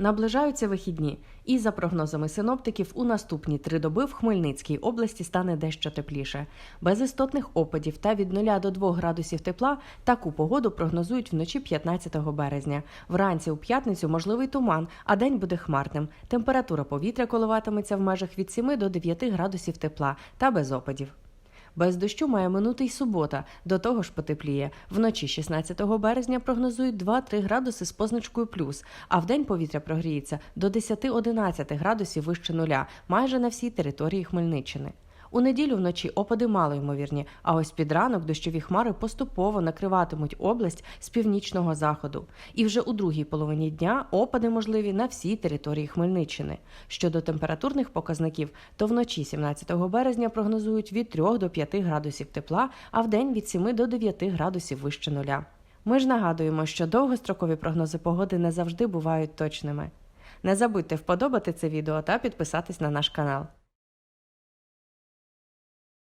Наближаються вихідні, і за прогнозами синоптиків, у наступні три доби в Хмельницькій області стане дещо тепліше. Без істотних опадів та від 0 до 2 градусів тепла таку погоду прогнозують вночі 15 березня. Вранці у п'ятницю можливий туман, а день буде хмарним. Температура повітря коливатиметься в межах від 7 до 9 градусів тепла та без опадів. Без дощу має минути й субота, до того ж потепліє. Вночі 16 березня прогнозують 2-3 градуси з позначкою плюс, а в день повітря прогріється до 10-11 градусів вище нуля, майже на всій території Хмельниччини. У неділю вночі опади мало ймовірні, а ось під ранок дощові хмари поступово накриватимуть область з північного заходу. І вже у другій половині дня опади можливі на всій території Хмельниччини. Щодо температурних показників, то вночі 17 березня прогнозують від 3 до 5 градусів тепла, а вдень від 7 до 9 градусів вище нуля. Ми ж нагадуємо, що довгострокові прогнози погоди не завжди бувають точними. Не забудьте вподобати це відео та підписатись на наш канал.